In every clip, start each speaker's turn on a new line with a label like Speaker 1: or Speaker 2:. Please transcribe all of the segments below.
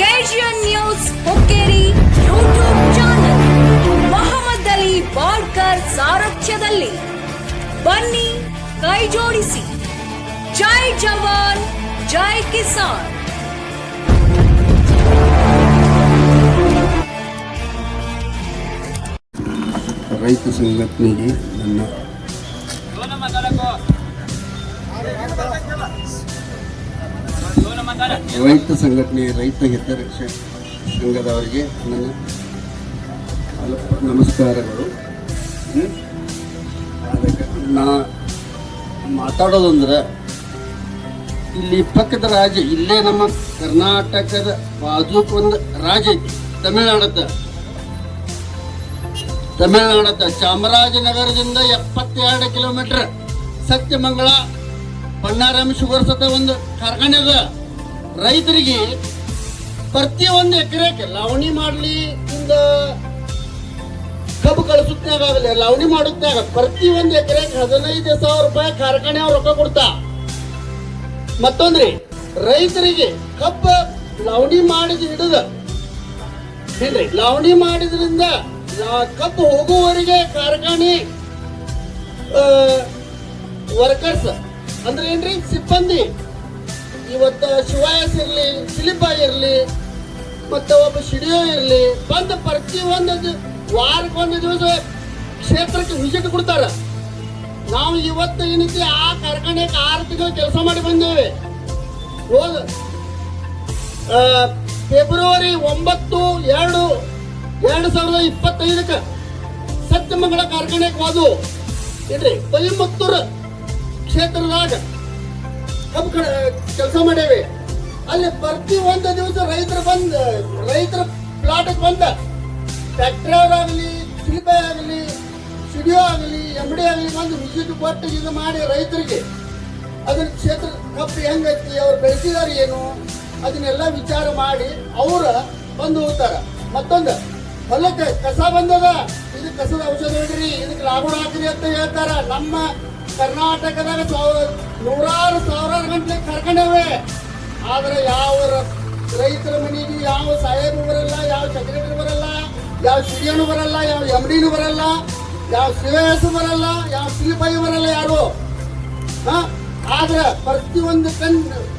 Speaker 1: KGN news Hukkeri YouTube channel Mohammad Ali Balkar ಸಾರಥ್ಯದಲ್ಲಿ ಬನ್ನಿ, ಕೈ ಜೋಡಿಸಿ. ಜೈ ಜವಾನ್, ಜೈ ಕಿಸಾನ್.
Speaker 2: ರೈತ ಸಂಘಟನೆಗೆ ನನ್ನ ರೈತ ಸಂಘಟನೆ, ರೈತ ಹಿತರಕ್ಷೆ ಸಂಘದವರಿಗೆ ನನ್ನ ನಮಸ್ಕಾರಗಳು? ಅದಕ್ಕೆ ನಾ ಮಾತಾಡೋದಂದ್ರೆ, ಇಲ್ಲಿ ಪಕ್ಕದ ರಾಜ್ಯ, ಇಲ್ಲೇ ನಮ್ಮ ಕರ್ನಾಟಕದ ಬಾಜುಕೊಂದು ರಾಜ್ಯ ಐತಿ, ತಮಿಳ್ನಾಡದ. ತಮಿಳ್ನಾಡದ ಚಾಮರಾಜನಗರದಿಂದ ಎಪ್ಪತ್ತೆರಡು ಕಿಲೋಮೀಟರ್ ಸತ್ಯಮಂಗಳ ಬಣ್ಣಾರಾಮ ಶುಗರ್ಸ್ ಒಂದು ಕಾರ್ಖಾನೆ ಅದ. ರೈತರಿಗೆ ಪ್ರತಿ ಒಂದು ಎಕರೆಗೆ ಲಾವಣಿ ಮಾಡಲಿ ಇಂದ ಕಬ್ಬು ಲವಣಿ ಲಾವಣಿ ಆಗ ಪ್ರತಿ ಒಂದು ಎಕರೆಗೆ ಹದಿನೈದು ಸಾವಿರ ರೂಪಾಯಿ ಕಾರ್ಖಾನೆ ಅವ್ರು ರೊಕ್ಕ ಕೊಡ್ತಾ. ಮತ್ತೊಂದ್ರಿ, ರೈತರಿಗೆ ಕಬ್ಬ ಲಾವಣಿ ಮಾಡಿದ ಹಿಡಿದ ಏನ್ರಿ ಲಾವಣಿ ಮಾಡಿದ್ರಿಂದ ಕಬ್ಬು ಹೋಗುವವರೆಗೆ ಕಾರ್ಖಾನೆ ವರ್ಕರ್ಸ್ ಅಂದ್ರೆ ಏನ್ರಿ, ಸಿಬ್ಬಂದಿ ಇವತ್ತ ಶಿವಾಯಸ್ ಇರ್ಲಿ ಶಿಲಿಪ ಇರ್ಲಿ, ಮತ್ತೆ ಒಬ್ಬ ಶಿಡಿಯೋ ಇರ್ಲಿ, ಬಂದು ಪ್ರತಿ ಒಂದು ವಾರಕ್ಕೆ ಒಂದು ದಿವಸ ಕ್ಷೇತ್ರಕ್ಕೆ ವಿಸಿಟ್ ಕೊಡ್ತಾರೆ. ನಾವು ಇವತ್ತು ಏನೈತಿ ಆ ಕಾರ್ಖಾನೆಗೆ ಆರು ತಿಂಗಳು ಕೆಲಸ ಮಾಡಿ ಬಂದೇವೆ. ಹೋದ ಫೆಬ್ರವರಿ ಒಂಬತ್ತು, ಎರಡು ಎರಡು ಸಾವಿರದ ಇಪ್ಪತ್ತೈದಕ್ಕೆ ಸತ್ಯಮಂಗಳ ಕಾರ್ಖಾನೆಗೆ ಹೋದವು. ಏನ್ರಿ? ಕೊಯಮತ್ತೂರು ಕ್ಷೇತ್ರದಾಗ ಕಬ್ಬು ಕೆಲಸ ಮಾಡೇವಿ. ಅಲ್ಲಿ ಪ್ರತಿ ಒಂದು ದಿವಸ ರೈತರು ಬಂದ, ರೈತರ ಪ್ಲಾಟ್ಗೆ ಬಂದ. ಟ್ರ್ಯಾಕ್ಟರ್ ಆಗಲಿ, ಶಿಲ್ಪೆ ಆಗಲಿ ಸ್ಟುಡಿಯೋ ಆಗಲಿ ಎಂ ಡಿ ಆಗಲಿ ಬಂದು ವಿಸಿಟ್ ಕೊಟ್ಟು ಇದು ಮಾಡಿ ರೈತರಿಗೆ. ಅದನ್ನ ಕ್ಷೇತ್ರ ಕಬ್ಬು ಹೆಂಗೈತಿ, ಅವ್ರು ಬೆಳೆಸಿದಾರೆ ಏನು, ಅದನ್ನೆಲ್ಲ ವಿಚಾರ ಮಾಡಿ ಅವರು ಬಂದು ಹೋಗ್ತಾರ. ಮತ್ತೊಂದು, ಹೊಲಕ್ಕೆ ಕಸ ಬಂದದ. ಇದು ಕಸದ ಔಷಧ ಹೇಳ್ರಿ ಇದಕ್ಕೆ ಲಾಭ ಹಾಕ್ರಿ ಅಂತ ಹೇಳ್ತಾರ. ನಮ್ಮ ಕರ್ನಾಟಕದಾಗ ನೂರಾರು ಸಾವಿರಾರು ಗಂಟೆ ಕಾರ್ಖಾನೆವೆ ಆದ್ರೆ ಯಾವ ರೈತರ ಮನೆಗೆ ಯಾವ ಸಾಹೇಬ್ ಬರಲ್ಲ ಯಾವ ಸೆಕ್ರೆಟರಿ ಬರಲ್ಲ ಯಾವ ಸಿಡಿಯನು ಬರಲ್ಲ ಯಾವ ಎಂ ಬರಲ್ಲ ಯಾವ ಸಿಎಸ್ ಬರಲ್ಲ ಯಾವ ಶ್ರೀಪಾಯಿ ಬರಲ್ಲ ಯಾರು? ಹ? ಆದ್ರೆ ಪ್ರತಿಯೊಂದು ಟನ್,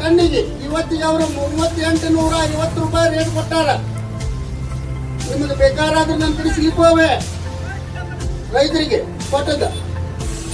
Speaker 2: ಟನ್ನಿಗೆ ಇವತ್ತಿಗೆ ಅವರು ಮೂವತ್ತೆಂಟು ನೂರ ಐವತ್ತು ರೂಪಾಯಿ ರೇಟ್ ಕೊಟ್ಟಾರ. ನಿಮಗೆ ಬೇಕಾರಾದ್ರೆ ನನ್ನ ಕಡೆ ಸ್ಲಿಪ್ ರೈತರಿಗೆ ಕೊಟ್ಟದ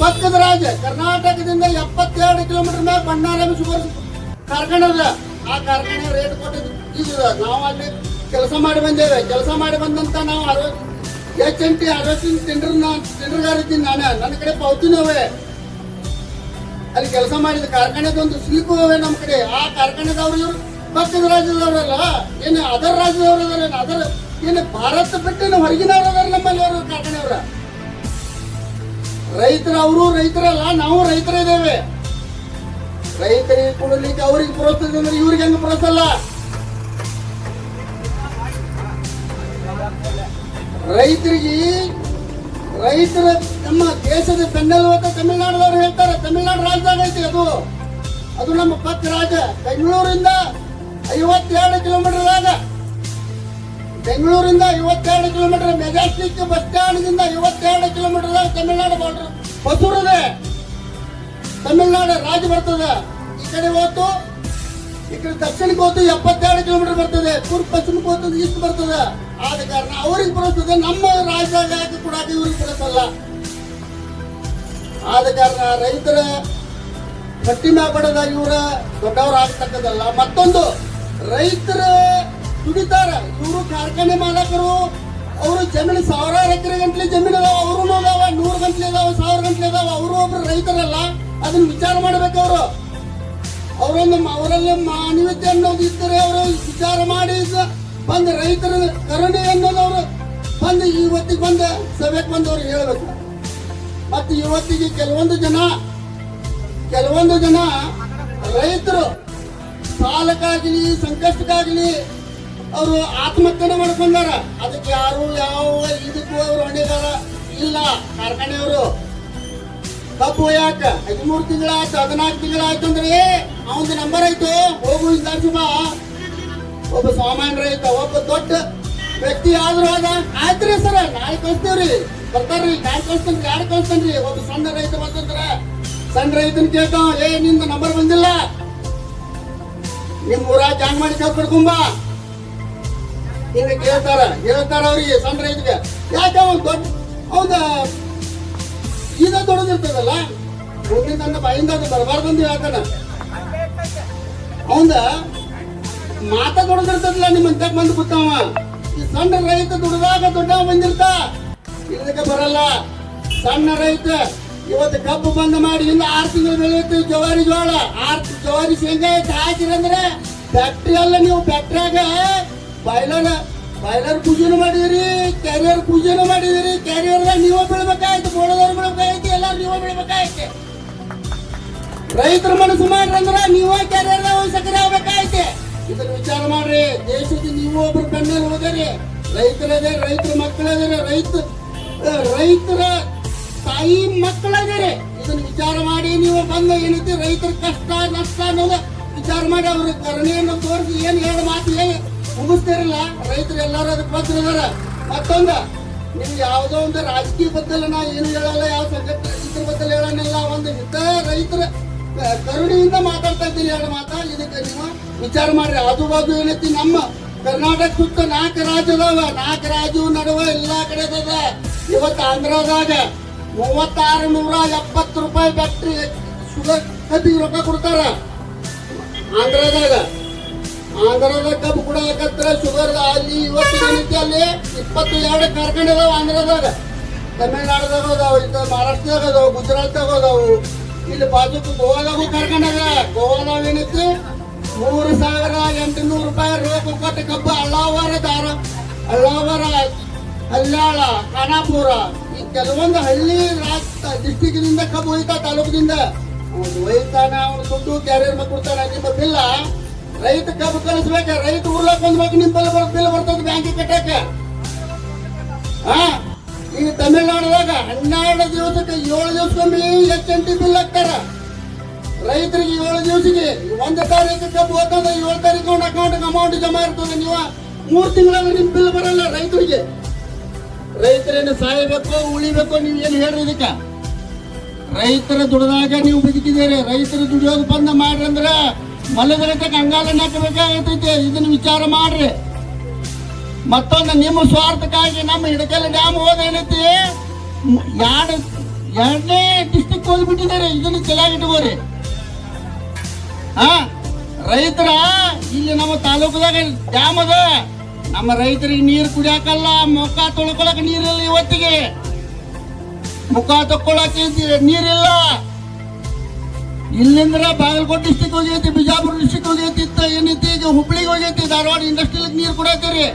Speaker 2: ಪಕ್ಕದ ರಾಜ್ಯ, ಕರ್ನಾಟಕದಿಂದ ಎಪ್ಪತ್ತೆರಡು ಕಿಲೋಮೀಟರ್ ಮ್ಯಾಗ ಬಣ್ಣಾರಾಮ ಶುಗರ್ ಕಾರ್ಖಾನೆ ಅದ ಆ ಕಾರ್ಖಾನೆ ರೇಟ್ ಕೊಟ್ಟಿದ್ದು. ನಾವು ಅಲ್ಲಿ ಕೆಲಸ ಮಾಡಿ ಬಂದೇವೆ. ಕೆಲಸ ಮಾಡಿ ಬಂದಂತ ನಾವು ಎಚ್ ಎನ್ ಟಿ ಅರವತ್ತಿನ ಟೆಂಡರ್ ಟೆಂಡರ್ಗಾರ ಇದ್ದೀನಿ ನಾನು. ನನ್ನ ಕಡೆ ಪಾವತಿನವೆ ಅಲ್ಲಿ ಕೆಲಸ ಮಾಡಿದ ಸ್ಲಿಪ್ ಅವೆ ನಮ್ಮ ಕಡೆ. ಆ ಕಾರ್ಖಾನೆದವ್ರು ಇವರು ಪಕ್ಕದ ರಾಜ್ಯದವರಲ್ಲ. ಏನು ಅದರ್ ರಾಜ್ಯದವ್ರು ಅದಾರ ಅದರ, ಏನು ಭಾರತ ಬಿಟ್ಟು ಹೊರಗಿನವ್ರು ಅದಾರ ನಮ್ಮಲ್ಲಿ ಅವರು ಕಾರ್ಖಾನೆಯವ್ರ. ರೈತರ ಅವರು ರೈತರಲ್ಲ, ನಾವು ರೈತರ ಇದ್ದೇವೆ ರೈತರಿಗೆ ಕೊಡಲಿಕ್ಕೆ ಅವ್ರಿಗೆ ಪ್ರೋತ್ಸಾಹ ಅಂದ್ರೆ ಇವ್ರಿಗೆ ಹೆಂಗ್ ಪ್ರೋತ್ಸಲ್ಲ ರೈತರಿಗೆ, ರೈತರ ನಮ್ಮ ದೇಶದ ಬೆನ್ನೆಲುಬು ಅಂತ ತಮಿಳುನಾಡದವ್ರು ಹೇಳ್ತಾರೆ, ತಮಿಳ್ನಾಡು ರಾಜ್ಯದಾಗ ಐತಿ ಅದು. ಅದು ನಮ್ಮ ಪಕ್ಕ ರಾಜ್ಯ, ಬೆಂಗಳೂರಿಂದ ಐವತ್ತೆರಡು ಕಿಲೋಮೀಟರ್ದಾಗ ಬೆಂಗಳೂರಿಂದ ಐವತ್ತೆರಡು ಕಿಲೋಮೀಟರ್ ಮೆಜೆಸ್ಟಿಕ್ ಬಸ್ ಸ್ಟ್ಯಾಂಡ್ದಿಂದ ಇವತ್ತು ಹೊಸೂರಿದೆ ತಮಿಳುನಾಡು ರಾಜ್ಯ ಬರ್ತದೆ. ಈ ಕಡೆ ಹೋತು, ಈ ಕಡೆ ದಕ್ಷಿಣಕ್ಕೆ ಹೋತು, ಎಪ್ಪತ್ತೆರಡು ಕಿಲೋಮೀಟರ್ ಬರ್ತದೆ. ಪೂರ್ವ ಪಶ್ಚಿಮಕ್ಕೆ ಹೋತು ಈಸ್ಟ್ ಬರ್ತದೆ. ಆದ ಕಾರಣ ಅವ್ರಿಗೆ ಬರುತ್ತದೆ ನಮ್ಮ ರಾಜ್ಯದಾಗ ಕೂಡ ಇವ್ರಿಗೆ ಕೊಡತ್ತಲ್ಲ ಆದ ಕಾರಣ ರೈತರ ಪಟ್ಟಿ ಮಾಡದ ಇವರ ದೊಡ್ಡವ್ರು ಆಗ್ತಕ್ಕದಲ್ಲ ಮತ್ತೊಂದು, ರೈತರ ದುಡಿತಾರ. ಇವರು ಕಾರ್ಖಾನೆ ಮಾಲಕರು ಅವರು ಜಮೀನು ಸಾವಿರಾರು ಎಕರೆ ಗಂಟ್ಲೆ ಜಮೀನು ಅದಾವ, ಅವ್ರು ಅದಾವ, ನೂರು ಗಂಟ್ಲೆ ಅದಾವ ಸಾವಿರ ಗಂಟ್ಲೆ ಅದಾವ ರೈತರಲ್ಲ, ಅದನ್ನ ವಿಚಾರ ಮಾಡ್ಬೇಕವ್ರು ಅವರು. ಅವರೊಂದು ಅವರಲ್ಲಿ ಮಾನವೀಯತೆ ಅನ್ನೋದು ಇದ್ದರೆ ಅವರು ವಿಚಾರ ಮಾಡಿ ಬಂದು ರೈತರ ಕರುಣೆ ಅನ್ನೋದು ಅವರು ಬಂದು ಇವತ್ತಿಗೆ ಬಂದು ಸಭೆಗೆ ಬಂದು ಅವ್ರಿಗೆ ಹೇಳ್ಬೇಕು. ಮತ್ತು ಇವತ್ತಿಗೆ ಕೆಲವೊಂದು ಜನ ಕೆಲವೊಂದು ಜನ ರೈತರು ಸಾಲಕ್ಕಾಗಲಿ ಸಂಕಷ್ಟಕ್ಕಾಗಲಿ ಅವರು ಆತ್ಮಹತ್ಯೆ ಮಾಡ್ಕೊಂಡಾರ ಅದಕ್ಕೆ ಯಾರು ಯಾವ ಇದಕ್ಕೂ ಅವರು ಹೊಣೆಗಾರ ಇಲ್ಲ. ಕಾರ್ಖಾನೆಯವರು ಕಬ್ಬು ಯಾಕ? ಹದಿಮೂರು ತಿಂಗಳಾಯ್ತು, ಹದಿನಾಲ್ಕು ತಿಂಗಳಾಯ್ತು ಅಂದ್ರೆ ಅವನದು ನಂಬರ್ ಆಯ್ತು. ಹೋಗು ಇಂದಾಚು ಬಾ. ಒಬ್ಬ ಸಾಮಾನ್ಯ ರೈತ, ಒಬ್ಬ ದೊಡ್ಡ ವ್ಯಕ್ತಿ ಆದ್ರೂ ಅದ ಆಯ್ತ್ರಿ ಸರ, ನಾಳೆ ಕಳಿಸ್ತೇವ್ರಿ. ಬರ್ತಾರ್ರಿ ನಾಳೆ ಕಳಿಸ್ತೇನ್ರಿ, ಯಾರು ಕಳಿಸ್ತೇನ್ರಿ? ಒಬ್ಬ ಸಣ್ಣ ರೈತ ಬಂದ್ರ ಸಣ್ಣ ರೈತನ ಕೇಳ್ತಾವ, ಏ, ನಿಂದ ನಂಬರ್ ಬಂದಿಲ್ಲ. ನಿಮ್ ಊರಾಗ ಜಾಂಗ್ ಮಾಡಿ ಕಬ್ಬು ಹಿಂಗ ಕೇಳ್ತಾರ, ಹೇಳ್ತಾರ ಅವ್ರಿಗೆ, ಸಣ್ಣ ರೈತಗೆ ಯಾಕೆ ಅವ್ನು ದೊಡ್ಡ ಅವನ ಈಗ ದೊಡ್ಡದಿರ್ತದಲ್ಲ? ಮುಂದಿನ ನನ್ನ ಬಾಯಿಂದ ಅದು ಬರಬಾರ್ದಂದು ಹೇಳ್ತಾನ. ಅವಂದ ಮಾತ ದೊಡ್ಡದಿರ್ತದಲ್ಲ ನಿಮ್ಮ ಅಂತ ಬಂದು ಕೂತಾವ. ಈ ಸಣ್ಣ ರೈತ ದುಡ್ದಾಗ ದೊಡ್ಡವ ಬಂದಿರ್ತ. ಇದಕ್ಕೆ ಬರಲ್ಲ. ಸಣ್ಣ ರೈತ ಇವತ್ತು ಕಬ್ಬು ಬಂದ್ ಮಾಡಿ ಇನ್ನು ಆರು ತಿಂಗಳು ಬೆಳೆಯುತ್ತೆ ಜವಾರಿ ಜೋಳ. ಆರು ಜವಾರಿ ಶೇಂಗಾ ಹಾಕಿರಂದ್ರೆ ಫ್ಯಾಕ್ಟ್ರಿ ಅಲ್ಲ ನೀವು ಫ್ಯಾಕ್ಟ್ರಿಯಾಗ ಬಾಯ್ಲರ್ ಬಾಯ್ಲರ್ ಪೂಜೆನೂ ಮಾಡಿದಿರಿ ಕ್ಯಾರಿಯರ್ ಪೂಜೆನೂ ಮಾಡಿದಿರಿ ಕ್ಯಾರಿಯರ್ದಾಗ ನೀವೇ ಬೀಳ್ಬೇಕಾಯ್ತು, ಬೋಳದವ್ರು ಬೀಳ್ಬೇಕಾಯ್ತು, ಎಲ್ಲರೂ ನೀವೇ ಬೀಳ್ಬೇಕಾಯ್ತು. ರೈತರ ಮನಸ್ಸು ಮಾಡ್ರಂದ್ರ ನೀವೇ ಕ್ಯಾರಿಯರ್ದಾಗ ಸಕ್ಕರೆ ಆಗ್ಬೇಕಾಯ್ತೆ. ಇದನ್ನ ವಿಚಾರ ಮಾಡ್ರಿ, ದೇಶದ ನೀವು ಒಬ್ರು ಕಣ್ಣಲ್ಲಿ ಹೋದರಿ. ರೈತರದೇ, ರೈತರ ಮಕ್ಕಳದೇ, ರೈತ ರೈತರ ತಾಯಿ ಮಕ್ಕಳದೇ. ಇದನ್ನ ವಿಚಾರ ಮಾಡಿ ನೀವು ಬಂದ ಏನೈತಿ ರೈತರ ಕಷ್ಟ, ನಷ್ಟ ಅನ್ನೋದು ವಿಚಾರ ಮಾಡಿ ಅವ್ರ ಕರುಣೆಯನ್ನು ತೋರಿಸಿ ಏನು ಹೇಳ ಮಾತು ಹೇಳಿ. ಮುಗಿಸ್ತಿರಲ್ಲ? ರೈತರು ಎಲ್ಲರೂ ಅದಕ್ಕೆ ಬದ್ಧರಿದಾರ ಮತ್ತೊಂದು, ನಿಮ್ಗೆ ಯಾವುದೋ ಒಂದು ರಾಜಕೀಯ ಬದ್ದಲ್ಲ ನಾ ಏನು ಹೇಳಲ್ಲ, ಯಾವ ಸಂಘಟನೆ ಇದ್ರ ಬದ್ದಲ್ಲಿ ಹೇಳೋಣಿಲ್ಲ, ಒಂದು ಹಿತ ರೈತರ ಕರುಣೆಯಿಂದ ಮಾತಾಡ್ತಾ ಇದ್ದೀನಿ ಎರಡು ಮಾತಾ. ಇದಕ್ಕೆ ನೀವು ವಿಚಾರ ಮಾಡ್ರಿ. ಆಜು ಬಾಜು ಏನೈತಿ ನಮ್ಮ ಕರ್ನಾಟಕ ಸುತ್ತ ನಾಲ್ಕು ರಾಜ್ಯ ಅದಾವ ನಾಲ್ಕು ರಾಜ್ಯವು ನಡುವೆ ಎಲ್ಲಾ ಕಡೆ ಅದ ಇವತ್ತು ಆಂಧ್ರದಾಗ ಮೂವತ್ತಾರು ನೂರ ಎಪ್ಪತ್ತು ರೂಪಾಯಿ ಫ್ಯಾಕ್ಟ್ರಿ ಶುಗರ್ ಕಬ್ಬಿಗೆ ರೊಕ್ಕ ಕೊಡ್ತಾರ. ಆಂಧ್ರದಾಗ ಆಂಧ್ರದ ಕಬ್ಬು ಕೂಡ ಹಾಕತ್ರ ಶುಗರ್ ಅಲ್ಲಿ ಇವತ್ತು ಏನೈತಿ ಅಲ್ಲಿ ಇಪ್ಪತ್ತು ಎರಡು ಕಾರ್ಖಾನೆ ಅದಾವ. ಆಂಧ್ರದಾಗ ತಮಿಳ್ನಾಡದಾಗ ಅದಾವ ಇದು ಮಹಾರಾಷ್ಟ್ರದಾಗ ಅದಾವ, ಗುಜರಾತ್ದಾಗ ಅದಾವು. ಇಲ್ಲಿ ಬಾಜು ಗೋವಾದಾಗೂ ಕಾರ್ಖಾನೆ ಅದ ಗೋವಾದಾಗ ಏನೈತಿ ಮೂರು ಸಾವಿರ ಎಂಟುನೂರು ರೂಪಾಯಿ ರೇಟ್ ಕೊಟ್ಟು ಕಬ್ಬು ಅಳ್ಳಾವರ ದಾರ. ಅಳ್ಳಾವರ ಅಲ್ಲಾಳ ಖಾನಾಪುರ. ಈ ಕೆಲವೊಂದು ಹಳ್ಳಿ ಡಿಸ್ಟಿಕ್ನಿಂದ ಕಬ್ಬು ಹೋಯ್ತಾ ತಾಲೂಕಿನಿಂದ. ಅವ್ನು ಒಯ್ತಾನ, ಅವ್ನು ದುಡ್ಡು ಕ್ಯಾರಿಯರ್ ಕೊಡ್ತಾನ ನಿಮ್ಮ ಬಿಲ್ಲ. ರೈತ ಕಬ್ಬು ಕಲಿಸ್ಬೇಕ? ರೈತ ಉರ್ಲಕ್ ಬಂದ್ಬೇಕು ನಿಮ್ ಬಿಲ್ ಬರ್ ಬಿಲ್ ಬರ್ತದ ಬ್ಯಾಂಕಿಗೆ ಕಟ್ಟಕ್ಕೆ ಹಾ ಈಗ ತಮಿಳ್ನಾಡದಾಗ ಹನ್ನೆರಡು ದಿವಸಕ್ಕೆ ಏಳು ದಿವಸಕ್ಕೊಮ್ಮೆ ಎಚ್ ಎನ್ ಟಿ ಬಿಲ್ ಹಾಕ್ತಾರ. ರೈತರಿಗೆ ಏಳು ದಿವಸಕ್ಕೆ ಒಂದು ತಾರೀಕು ಕಬ್ಬು ಹೋಗ್ತದ ಏಳು ತಾರೀಕು ಒಂದು ಅಕೌಂಟ್ ಅಮೌಂಟ್ ಜಮಾ ಇರ್ತದೆ ನೀವು. ಮೂರು ತಿಂಗಳಲ್ಲಿ ನಿಮ್ ಬಿಲ್ ಬರಲ್ಲ ರೈತರಿಗೆ. ರೈತರೇನು ಸಾಯಬೇಕು, ಉಳಿಬೇಕು ನೀವು ಏನು ಹೇಳ್ರಿ ಇದಕ್ಕೆ? ರೈತರ ದುಡ್ದಾಗ ನೀವು ಬದುಕಿದ್ದೀರಿ, ರೈತರು ದುಡಿಯೋದು ಬಂದ ಮಾಡ್ರಿ ಅಂದ್ರ ಮಲದ ಕಂಗಾಲನ್ನ ಹಾಕಬೇಕಾಗತೈತೆ ಇದನ್ನ ವಿಚಾರ ಮಾಡ್ರಿ. ಮತ್ತೊಂದು ನಿಮ್ಮ ಸ್ವಾರ್ಥಕ್ಕಾಗಿ ನಮ್ಮ ಹಿಡಕಲ್ ಡ್ಯಾಮ್ ಹೋದೇನೈತಿ ಎರಡು, ಎರಡನೇ ಡಿಸ್ಟಿಕ್ ಹೋಗ್ಬಿಟ್ಟಿದ್ದಾರೆ. ಇದನ್ನ ಚೆನ್ನಾಗಿಟ್ಕೋರಿ ಹಾ? ರೈತರ, ಇಲ್ಲಿ ನಮ್ಮ ತಾಲೂಕದಾಗ ಡ್ಯಾಮ್ ಅದ. ನಮ್ಮ ರೈತರಿಗೆ ನೀರು ಕುಡಿಯಾಕಲ್ಲ, ಮುಖ ತೊಳ್ಕೊಳಕ್ ನೀರಿಲ್ಲ ಇವತ್ತಿಗೆ. ಮುಖ ತಕ್ಕೊಳಕ್ಕೆ ನೀರಿಲ್ಲ. ಇಲ್ಲಿಂದ್ರ ಬಾಗಲಕೋಟೆ ಡಿಸ್ಟಿಕ್ ಹೋಗೈತಿ, ಬಿಜಾಪುರ ಡಿಸ್ಟಿಕ್ ಹೋಗೈತಿ, ಇತ್ತ ಏನೈತಿ, ಈಗ ಹುಬ್ಳಿಗೆ ಹೋಗೈತಿ, ಧಾರವಾಡ ಇಂಡಸ್ಟ್ರಿಯಲ್ ನೀರು ಕೊಡತ್ತೀರಿ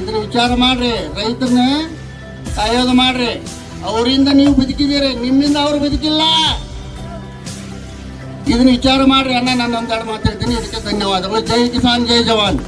Speaker 2: ಇದ್ರ ವಿಚಾರ ಮಾಡ್ರಿ ರೈತರನ್ನ ಕಾಯೋದು ಮಾಡ್ರಿ. ಅವರಿಂದ ನೀವು ಬದುಕಿದ್ದೀರಿ, ನಿಮ್ಮಿಂದ ಅವ್ರು ಬದುಕಿಲ್ಲ. ಇದನ್ನ ವಿಚಾರ ಮಾಡ್ರಿ ಅಣ್ಣ, ನಾನು ಒಂದೆರಡು ಮಾತಾಡ್ತೀನಿ ಇದಕ್ಕೆ ಧನ್ಯವಾದಗಳು. ಜೈ ಕಿಸಾನ್, ಜೈ ಜವಾನ್.